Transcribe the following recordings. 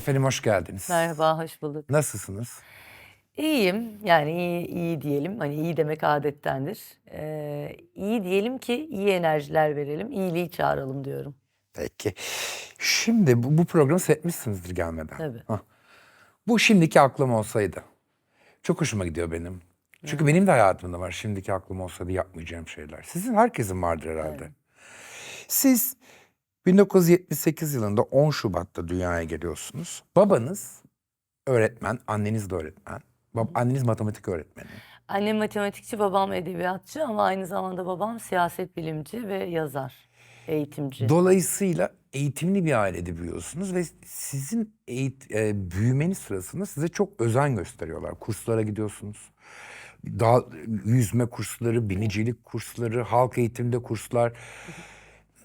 Efendim hoş geldiniz. Merhaba, hoş bulduk. Nasılsınız? İyiyim, yani iyi, iyi diyelim. Hani iyi demek adettendir. Ee, iyi diyelim ki iyi enerjiler verelim, iyiliği çağıralım diyorum. Peki. Şimdi bu, bu programı seyretmişsinizdir gelmeden. Tabii. Hah. Bu şimdiki aklım olsaydı. Çok hoşuma gidiyor benim. Çünkü benim de hayatımda var şimdiki aklım olsaydı yapmayacağım şeyler. Sizin herkesin vardır herhalde. Siz 1978 yılında 10 Şubat'ta dünyaya geliyorsunuz. Babanız öğretmen, anneniz de öğretmen. Bab- anneniz matematik öğretmeni. Annem matematikçi, babam edebiyatçı ama aynı zamanda babam siyaset bilimci ve yazar, eğitimci. Dolayısıyla eğitimli bir ailede büyüyorsunuz ve sizin eğit e, büyümeniz sırasında size çok özen gösteriyorlar. Kurslara gidiyorsunuz. Dağ, yüzme kursları, binicilik kursları, halk eğitimde kurslar.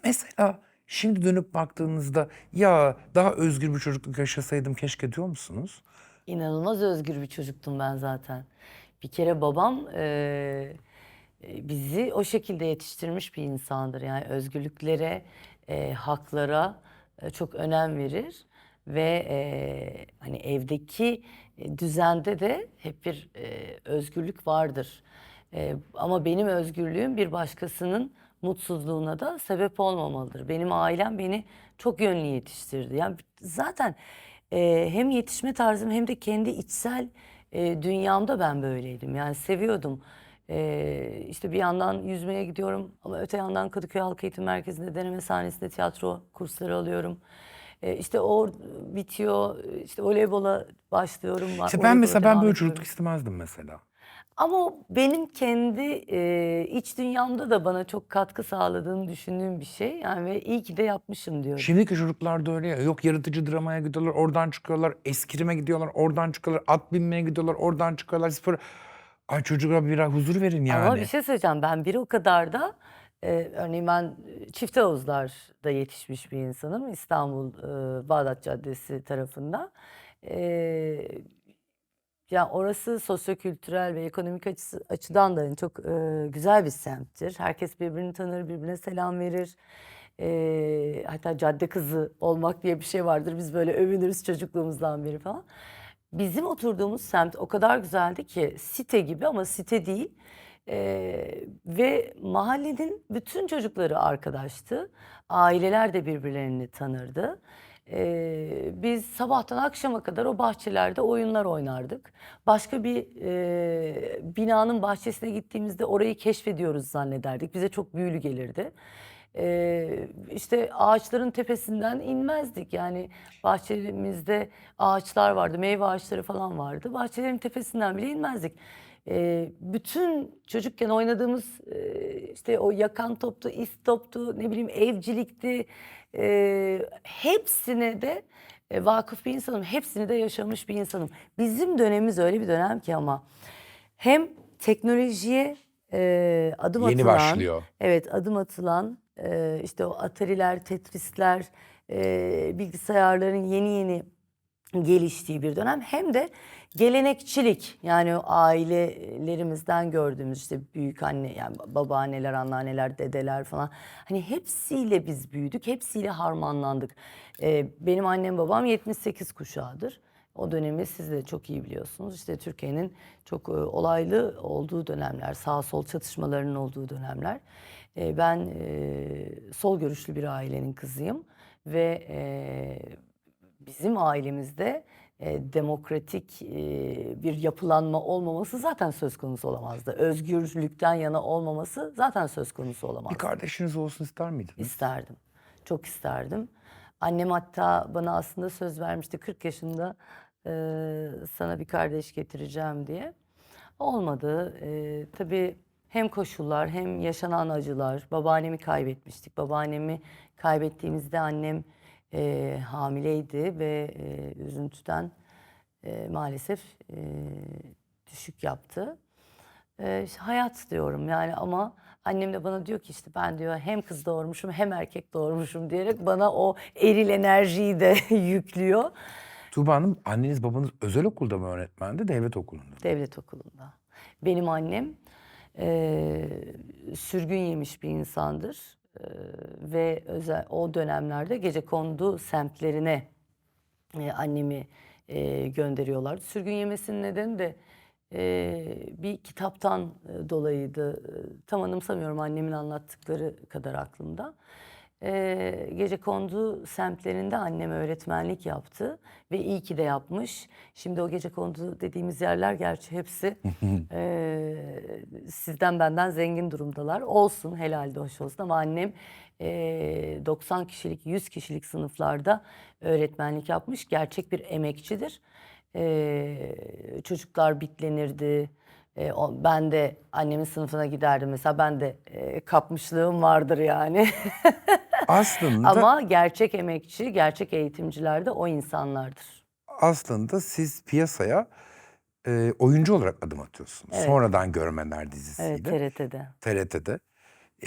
Mesela şimdi dönüp baktığınızda ya daha özgür bir çocukluk yaşasaydım keşke diyor musunuz? İnanılmaz özgür bir çocuktum ben zaten. Bir kere babam e, bizi o şekilde yetiştirmiş bir insandır. Yani özgürlüklere, eee, haklara e, çok önem verir ve eee, hani evdeki e, düzende de hep bir e, özgürlük vardır. E, ama benim özgürlüğüm bir başkasının mutsuzluğuna da sebep olmamalıdır. Benim ailem beni çok yönlü yetiştirdi. Yani zaten e, hem yetişme tarzım hem de kendi içsel e, dünyamda ben böyleydim. Yani seviyordum. E, işte bir yandan yüzmeye gidiyorum ama öte yandan Kadıköy Halk Eğitim Merkezi'nde deneme sahnesinde tiyatro kursları alıyorum. E, işte o bitiyor, işte voleybola başlıyorum. İşte ben mesela ben böyle çocukluk istemezdim mesela. Ama benim kendi e, iç dünyamda da bana çok katkı sağladığını düşündüğüm bir şey. Yani ve iyi ki de yapmışım diyorum. Şimdiki çocuklar da öyle ya. Yok yaratıcı dramaya gidiyorlar, oradan çıkıyorlar. Eskirime gidiyorlar, oradan çıkıyorlar. At binmeye gidiyorlar, oradan çıkıyorlar. Spor. Ay çocuğa biraz huzur verin yani. Ama bir şey söyleyeceğim. Ben bir o kadar da e, örneğin ben Çift Havuzlar'da yetişmiş bir insanım. İstanbul e, Bağdat Caddesi tarafında. E, yani orası sosyokültürel ve ekonomik açısı, açıdan da hani çok e, güzel bir semttir. Herkes birbirini tanır, birbirine selam verir. E, hatta cadde kızı olmak diye bir şey vardır. Biz böyle övünürüz çocukluğumuzdan beri falan. Bizim oturduğumuz semt o kadar güzeldi ki site gibi ama site değil. Ee, ve mahallenin bütün çocukları arkadaştı. Aileler de birbirlerini tanırdı. Ee, biz sabahtan akşama kadar o bahçelerde oyunlar oynardık. Başka bir e, binanın bahçesine gittiğimizde orayı keşfediyoruz zannederdik. Bize çok büyülü gelirdi. Ee, işte ağaçların tepesinden inmezdik. Yani bahçemizde ağaçlar vardı, meyve ağaçları falan vardı. Bahçelerin tepesinden bile inmezdik. Ee, bütün çocukken oynadığımız e, işte o yakan toptu, is toptu, ne bileyim evcilikti. E, hepsine de e, vakıf bir insanım. Hepsini de yaşamış bir insanım. Bizim dönemimiz öyle bir dönem ki ama hem teknolojiye e, adım Yeni atılan, başlıyor. Evet adım atılan e, işte o Atari'ler, Tetris'ler, e, bilgisayarların yeni yeni geliştiği bir dönem. Hem de gelenekçilik yani ailelerimizden gördüğümüz işte büyük anne yani babaanneler, anneanneler, dedeler falan. Hani hepsiyle biz büyüdük, hepsiyle harmanlandık. E, benim annem babam 78 kuşağıdır. O dönemi siz de çok iyi biliyorsunuz. İşte Türkiye'nin çok e, olaylı olduğu dönemler, sağ sol çatışmalarının olduğu dönemler. E, ben e, sol görüşlü bir ailenin kızıyım ve e, bizim ailemizde e, demokratik e, bir yapılanma olmaması zaten söz konusu olamazdı. Özgürlükten yana olmaması zaten söz konusu olamazdı. Bir kardeşiniz olsun ister miydiniz? İsterdim. Çok isterdim. Annem hatta bana aslında söz vermişti 40 yaşında e, sana bir kardeş getireceğim diye. Olmadı. E, tabii hem koşullar hem yaşanan acılar. Babaannemi kaybetmiştik. Babaannemi kaybettiğimizde annem e, hamileydi ve e, üzüntüden e, maalesef e, düşük yaptı. Ee, işte hayat diyorum yani ama annem de bana diyor ki işte ben diyor hem kız doğurmuşum hem erkek doğurmuşum diyerek bana o eril enerjiyi de yüklüyor Tuğba Hanım anneniz babanız özel okulda mı öğretmendi, devlet okulunda? mı? devlet okulunda. Benim annem eee, sürgün yemiş bir insandır Eee, ve özel o dönemlerde gece kondu semtlerine e, annemi e, gönderiyorlardı. Sürgün yemesinin nedeni de e, bir kitaptan e, dolayıydı. E, Tam anımsamıyorum annemin anlattıkları kadar aklımda. E, Gecekondu semtlerinde annem öğretmenlik yaptı ve iyi ki de yapmış. Şimdi o Gecekondu dediğimiz yerler gerçi hepsi e, sizden benden zengin durumdalar. Olsun helal de hoş olsun ama annem e, 90 kişilik 100 kişilik sınıflarda öğretmenlik yapmış. Gerçek bir emekçidir. E, çocuklar bitlenirdi. E, o- ben de annemin sınıfına giderdim mesela ben de e, kapmışlığım vardır yani. Aslında Ama gerçek emekçi, gerçek eğitimciler de o insanlardır. aslında siz piyasaya e, oyuncu olarak adım atıyorsunuz. Evet. Sonradan Görmenler Evet dizisiyle TRT'de. TRT'de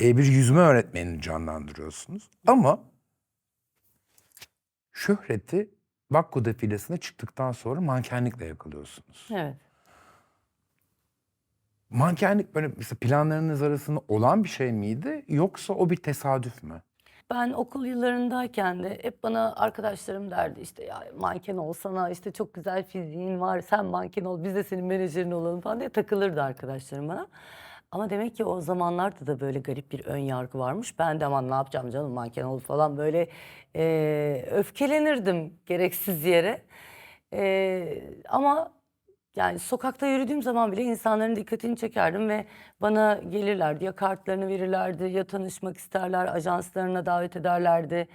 e, bir yüzme öğretmenini canlandırıyorsunuz. Ama şöhreti Vakko defilesine çıktıktan sonra mankenlikle yakalıyorsunuz. Evet. Mankenlik böyle mesela planlarınız arasında olan bir şey miydi yoksa o bir tesadüf mü? Ben okul yıllarındayken de hep bana arkadaşlarım derdi işte ya manken olsana işte çok güzel fiziğin var sen manken ol biz de senin menajerin olalım falan diye takılırdı arkadaşlarım bana. Ama demek ki o zamanlarda da böyle garip bir ön yargı varmış. Ben de aman ne yapacağım canım manken ol falan böyle eee, öfkelenirdim gereksiz yere. Eee, ama yani sokakta yürüdüğüm zaman bile insanların dikkatini çekerdim ve bana gelirlerdi. Ya kartlarını verirlerdi ya tanışmak isterler, ajanslarına davet ederlerdi.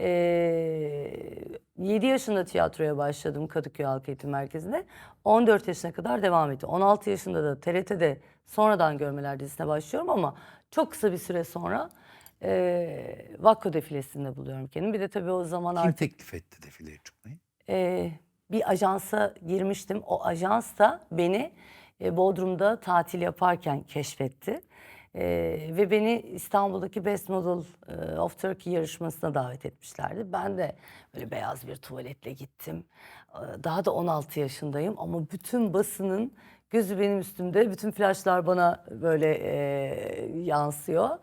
Ee, 7 yaşında tiyatroya başladım Kadıköy Halk Eğitim Merkezi'nde. 14 yaşına kadar devam etti. 16 yaşında da TRT'de sonradan görmeler dizisine başlıyorum ama çok kısa bir süre sonra e, Vakko defilesinde buluyorum kendimi. Bir de tabii o zaman Kim artık teklif etti defileye çıkmayı? e, bir ajansa girmiştim. O ajans da beni e, Bodrum'da tatil yaparken keşfetti. E, ve beni İstanbul'daki Best Model e, of Turkey yarışmasına davet etmişlerdi. Ben de böyle beyaz bir tuvaletle gittim. E, Daha da 16 yaşındayım ama bütün basının gözü benim üstümde. Bütün flaşlar bana böyle e, yansıyor.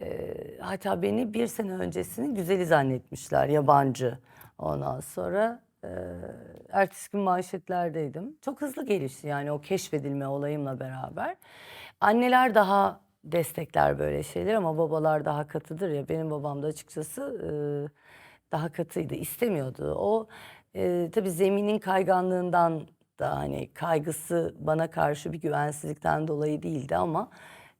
E, hatta beni bir sene öncesini güzeli zannetmişler, yabancı. Ondan sonra e, ertesi gün manşetlerdeydim. Çok hızlı gelişti yani o keşfedilme olayımla beraber. Anneler daha destekler böyle şeyler ama babalar daha katıdır ya. Benim babam da açıkçası e, daha katıydı, istemiyordu. O e, tabii zeminin kayganlığından da hani kaygısı bana karşı bir güvensizlikten dolayı değildi ama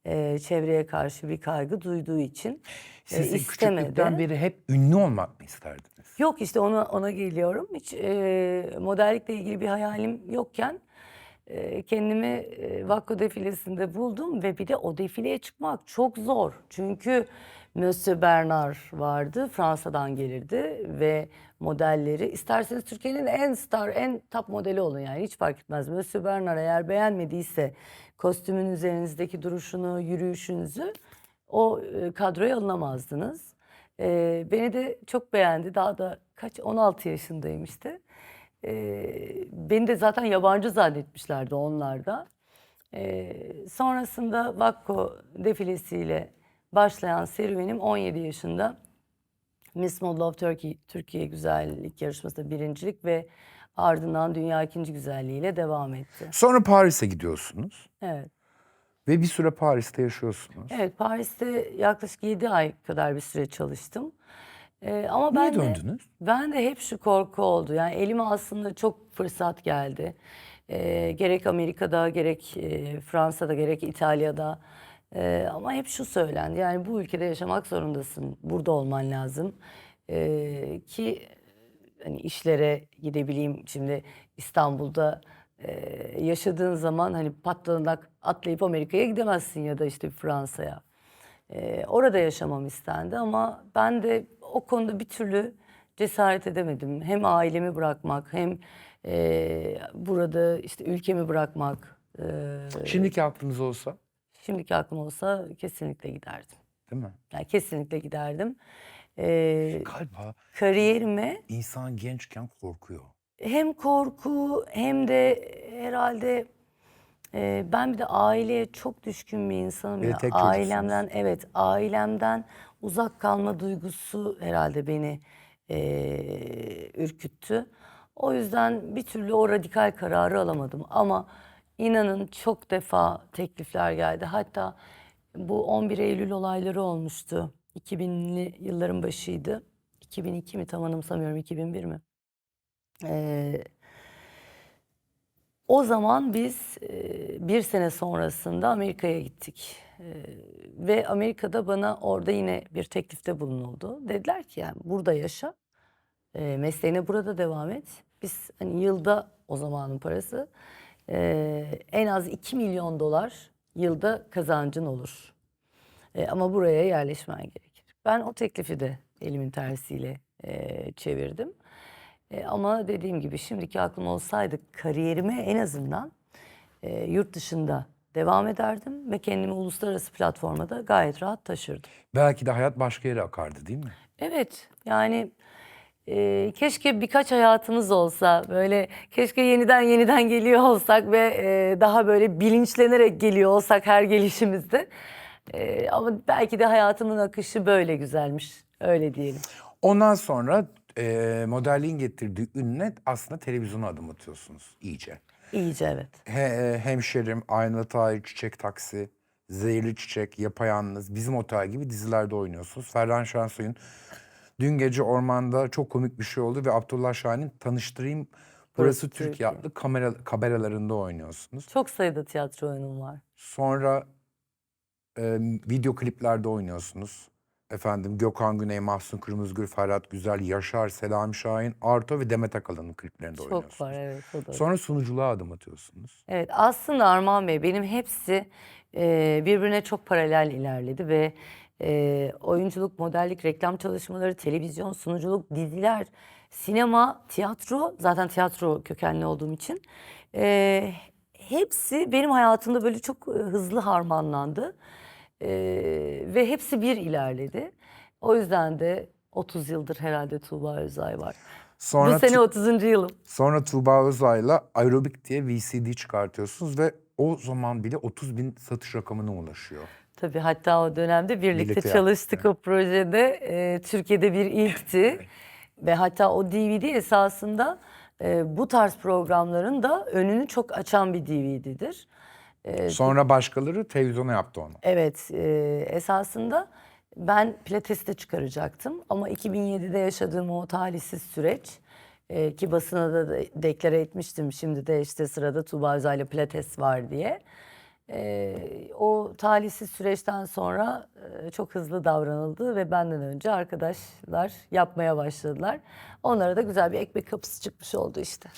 e, çevreye karşı bir kaygı duyduğu için e, Siz de istemedi. küçüklükten beri hep ünlü olmak mı isterdiniz? Yok işte ona ona geliyorum. Hiç e, modellikle ilgili bir hayalim yokken kendimi e, Vakko defilesinde buldum ve bir de o defileye çıkmak çok zor. Çünkü Monsieur Bernard vardı, Fransa'dan gelirdi ve modelleri isterseniz Türkiye'nin en star, en top modeli olun yani hiç fark etmez. Monsieur Bernard eğer beğenmediyse kostümün üzerinizdeki duruşunu, yürüyüşünüzü o kadroya alınamazdınız. Beni de çok beğendi. Daha da kaç 16 yaşındayım işte. Ee, beni de zaten yabancı zannetmişlerdi onlar da. Ee, sonrasında Vakko defilesiyle başlayan serüvenim 17 yaşında Miss Model of Turkey Türkiye Güzellik Yarışması'nda birincilik ve ardından Dünya ikinci güzelliğiyle devam etti. Sonra Paris'e gidiyorsunuz Evet. ve bir süre Paris'te yaşıyorsunuz. Evet Paris'te yaklaşık 7 ay kadar bir süre çalıştım. Ee, ama Niye ben de döndünüz? ben de hep şu korku oldu. Yani elime aslında çok fırsat geldi. Ee, gerek Amerika'da, gerek e, Fransa'da, gerek İtalya'da. Ee, ama hep şu söylendi. Yani bu ülkede yaşamak zorundasın. Burada olman lazım. Ee, ki hani işlere gidebileyim. Şimdi İstanbul'da e, yaşadığın zaman hani patlanarak atlayıp Amerika'ya gidemezsin ya da işte Fransa'ya. Ee, orada yaşamam istendi ama ben de o konuda bir türlü cesaret edemedim. Hem ailemi bırakmak hem e, burada işte ülkemi bırakmak. Ee, Şimdiki aklınız olsa şimdiki aklım olsa kesinlikle giderdim. değil mi? Yani kesinlikle giderdim. Ee, Galiba kariyerime insan gençken korkuyor. hem korku hem de herhalde e, ben bir de aileye çok düşkün bir insanım Bir ya. tek. Ailemden evet ailemden uzak kalma duygusu herhalde beni eee, ürküttü. O yüzden bir türlü o radikal kararı alamadım. Ama inanın çok defa teklifler geldi. Hatta bu 11 Eylül olayları olmuştu. 2000'li yılların başıydı. 2002 mi tam anımsamıyorum 2001 mi? Eee o zaman biz e, bir sene sonrasında Amerika'ya gittik. E, ve Amerika'da bana orada yine bir teklifte bulunuldu. Dediler ki yani burada yaşa, e, mesleğine burada devam et. Biz hani yılda o zamanın parası en az 2 milyon dolar yılda kazancın olur. Ama buraya yerleşmen gerekir. Ben o teklifi de elimin tersiyle çevirdim. E, ama dediğim gibi şimdiki aklım olsaydı kariyerime en azından e, yurt dışında devam ederdim ve kendimi uluslararası platforma da gayet rahat taşırdım. Belki de hayat başka yere akardı değil mi? Evet yani e, keşke birkaç hayatımız olsa böyle keşke yeniden yeniden geliyor olsak ve e, daha böyle bilinçlenerek geliyor olsak her gelişimizde. E, ama belki de hayatımın akışı böyle güzelmiş öyle diyelim. Ondan sonra e, modelliğin getirdiği ünle aslında televizyona adım atıyorsunuz iyice. İyice evet. He, hemşerim, Aynalı Tahir, Çiçek Taksi, Zehirli Çiçek, Yapayalnız, Bizim Otel gibi dizilerde oynuyorsunuz. Ferhan Şensoy'un Dün Gece Orman'da çok komik bir şey oldu ve Abdullah Şahin'in Tanıştırayım Burası Burası Türkiye adlı kamera, kaberalarında oynuyorsunuz. Çok sayıda tiyatro oyunum var. Sonra e, video kliplerde oynuyorsunuz. Efendim Gökhan Güney, Mahsun Kırmızıgül, Ferhat Güzel, Yaşar, Selami Şahin, Arto ve Demet Akalın'ın kliplerinde Çok oynuyorsunuz. var evet o da. Sonra sunuculuğa adım atıyorsunuz. Evet aslında Armağan Bey benim hepsi e, birbirine çok paralel ilerledi ve e, oyunculuk, modellik, reklam çalışmaları, televizyon, sunuculuk, diziler, sinema, tiyatro zaten tiyatro kökenli olduğum için e, hepsi benim hayatımda böyle çok e, hızlı harmanlandı E, ve hepsi bir ilerledi. O yüzden de 30 yıldır herhalde Tuğba Özay var. Sonra Bu sene Tu- 30. yılım. Sonra Tuğba Özay'la Aerobik diye VCD çıkartıyorsunuz ve o zaman bile 30 bin satış rakamına ulaşıyor. Tabii hatta o dönemde birlikte, Birlikte yaptık, çalıştık o projede. Ee, Türkiye'de bir ilkti. Ve hatta o DVD esasında e, bu tarz programların da önünü çok açan bir DVD'dir. Ee, Sonra başkaları televizyona yaptı onu. Evet, e, esasında ben Pilates'te çıkaracaktım ama 2007'de yaşadığım o talihsiz süreç e, ki basına da de- deklare etmiştim şimdi de işte sırada Tuğba Özay'la Pilates var diye. E, o talihsiz süreçten sonra e, çok hızlı davranıldı ve benden önce arkadaşlar yapmaya başladılar. Onlara da güzel bir ekmek kapısı çıkmış oldu işte.